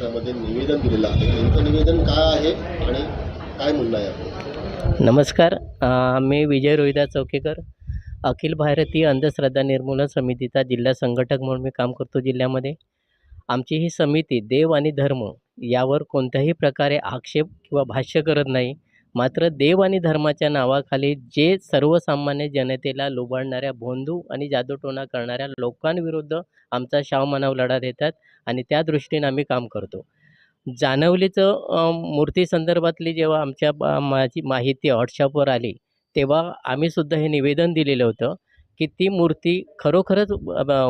महाराष्ट्रामध्ये निवेदन दिलेलं आहे. त्यांचं निवेदन काय आहे आणि काय म्हणणं आहे नमस्कार. मी विजय रोहिदा चौकेकर. अखिल भारतीय अंधश्रद्धा निर्मूलन समितीचा जिल्हा संघटक म्हणून मी काम करतो जिल्ह्यामध्ये. आमची ही समिती देव आणि धर्म यावर कोणत्याही प्रकारे आक्षेप किंवा भाष्य करत नाही. मात्र देव आणि धर्माच्या नावाखाली जे सर्वसामान्य जनतेला लुबाडणाऱ्या भोंदू आणि जादूटोणा करणाऱ्या लोकांविरुद्ध आमचा शावमानव लढा देतात आणि त्या दृष्टीने आम्ही काम करतो. जानवलीचं मूर्ती संदर्भातली जेव्हा आमच्या माझी माहिती व्हॉट्सअपवर आली तेव्हा आम्हीसुद्धा हे निवेदन दिलेलं होतं. की ती मूर्ती खरोखरच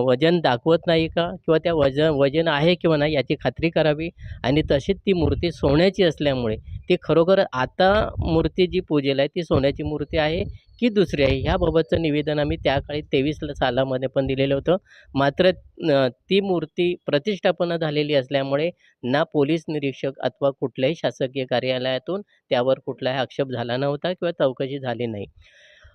वजन दाखवत नाही का? किंवा त्या वजन वजन आहे किंवा नाही याची खात्री करावी? आणि तशीच ती मूर्ती सोन्याची असल्यामुळे ती खरोखर आता मूर्ती जी पूजेला आहे ती सोन्याची मूर्ती आहे की दुसरी आहे? ह्याबाबतचं निवेदन आम्ही त्या काळी तेवीस सालामध्ये पण दिलेलं होतं. मात्र ती मूर्ती प्रतिष्ठापना झालेली असल्यामुळे ना पोलीस निरीक्षक अथवा कुठल्याही शासकीय कार्यालयातून त्यावर कुठलाही आक्षेप झाला नव्हता किंवा चौकशी झाली नाही.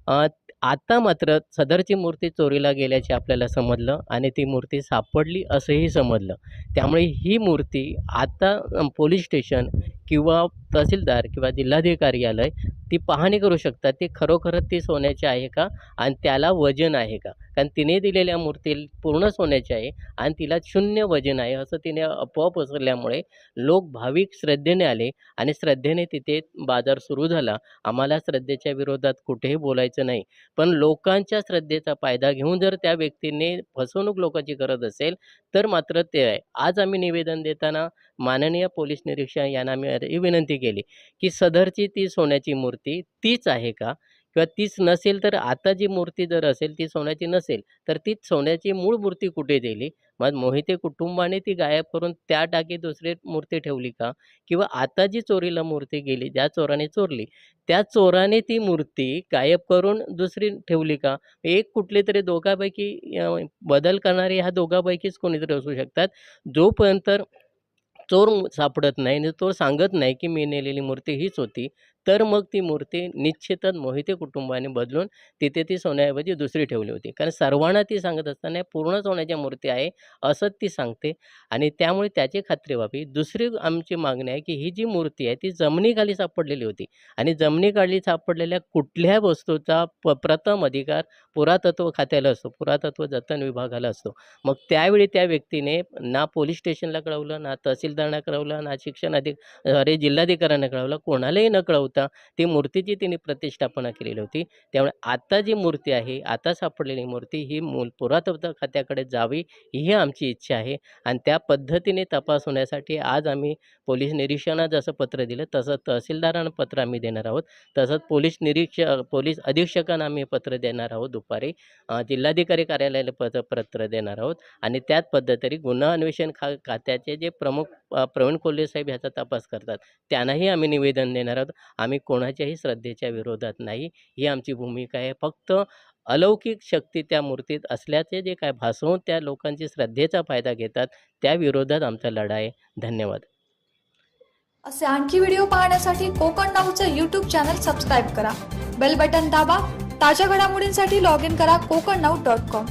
आता मात्र सदरची मूर्ती चोरीला गेल्याचे आपल्याला समजलं आणि ती मूर्ती सापडली असंही समजलं. त्यामुळे ही मूर्ती आता पोलीस स्टेशन किंवा तहसीलदार किंवा जिल्हाधिकारी कार्यालय ती पाहणी करू शकतात ती खरोखरच ती सोन्याची आहे का? आणि त्याला वजन आहे का? कारण तिने दिलेल्या मूर्ती पूर्ण सोन्याची आहे आणि तिला शून्य वजन आहे असं तिने अफवा पसरल्यामुळे लोक भाविक श्रद्धेने आले आणि श्रद्धेने तिथे बाजार सुरू झाला. आम्हाला श्रद्धेच्या विरोधात कुठेही बोलायचं नाही. पण लोकांच्या श्रद्धेचा फायदा घेऊन जर त्या व्यक्तीने फसवणूक लोकांची करत असेल तर मात्र ते आहे. आज आम्ही निवेदन देताना माननीय पोलीस निरीक्षक यांना आम्ही विनंती केली. की सदरची ती सोन्याची मूर्ती तीच आहे का? किंवा तीच नसेल तर आता जी मूर्ती जर असेल ती सोन्याची नसेल तर ती सोन्याची मूळ मूर्ती कुठे दिली मग मोहिते कुटुंबाने ती गायब करून त्या टाकी दुसरी मूर्ती ठेवली का? किंवा आता जी चोरीला मूर्ती गेली ज्या चोराने चोरली त्या चोराने ती मूर्ती गायब करून दुसरी ठेवली का? एक कुठले तरी दोघापैकी बदल करणारे ह्या दोघांपैकीच कोणीतरी असू शकतात. जोपर्यंत चोर सापडत नाही आणि तो सांगत नाही की मी नेलेली मूर्ती हीच होती. तर मग ती मूर्ती निश्चितच मोहिते कुटुंबाने बदलून तिथे ती सोन्याऐवजी दुसरी ठेवली होती. कारण सर्वांना ती सांगत असताना पूर्ण सोन्याची मूर्ती आहे असंच ती सांगते. आणि त्यामुळे त्याची खात्री व्हावी. दुसरी आमची मागणी आहे की ही जी मूर्ती आहे ती जमिनीखाली सापडलेली होती. आणि जमिनीखाली सापडलेल्या कुठल्या वस्तूचा प प्रथम अधिकार पुरातत्व खात्याला असतो. पुरातत्व जतन विभागाला असतो. मग त्यावेळी त्या व्यक्तीने ना पोलीस स्टेशनला कळवलं ना तहसीलदारांना कळवलं ना शिक्षण अधिक अरे जिल्हाधिकाऱ्यांना कळवलं कोणालाही न कळवता ती मूर्तीची तिने प्रतिष्ठापना केलेली होती त्यामुळे आता जी मूर्ती आहे आता सापडलेली मूर्ती ही मूल पुरातत्व खात्याकडे जावी ही आमची इच्छा आहे. आणि त्या पद्धतीने तपास होण्यासाठी आज आम्ही पोलीस निरीक्षकांना जसं पत्र दिलं तसं तहसीलदारांना पत्र आम्ही देणार आहोत. तसंच पोलीस निरीक्षक पोलीस अधीक्षकांना आम्ही पत्र देणार आहोत दुपारी. जिल्हाधिकारी कार्यालयाला पत्र पत्र देणार आहोत. आणि त्याच पद्धतीने गुन्हा अन्वेषण खा खात्याचे जे प्रमुख प्रवीण कोल्हे साहेब ह्याचा तपास करतात. त्यांनाही आम्ही निवेदन देणार आहोत. आम्ही कोणाच्याही श्रद्धेच्या विरोधात नाही. ही आमची भूमिका आहे. फक्त अलौकिक शक्ती त्या मूर्तीत असल्याचे जे काय भासवून त्या लोकांची श्रद्धेचा फायदा घेतात त्या विरोधात आमचा लढा आहे. धन्यवाद. असे आणखी व्हिडिओ पाहण्यासाठी कोकण नाऊचं यूट्यूब चॅनल सबस्क्राईब करा. बेल बटन दाबा. ताज्या घडामोडींसाठी लॉग इन करा कोकण नाऊ डॉट कॉम.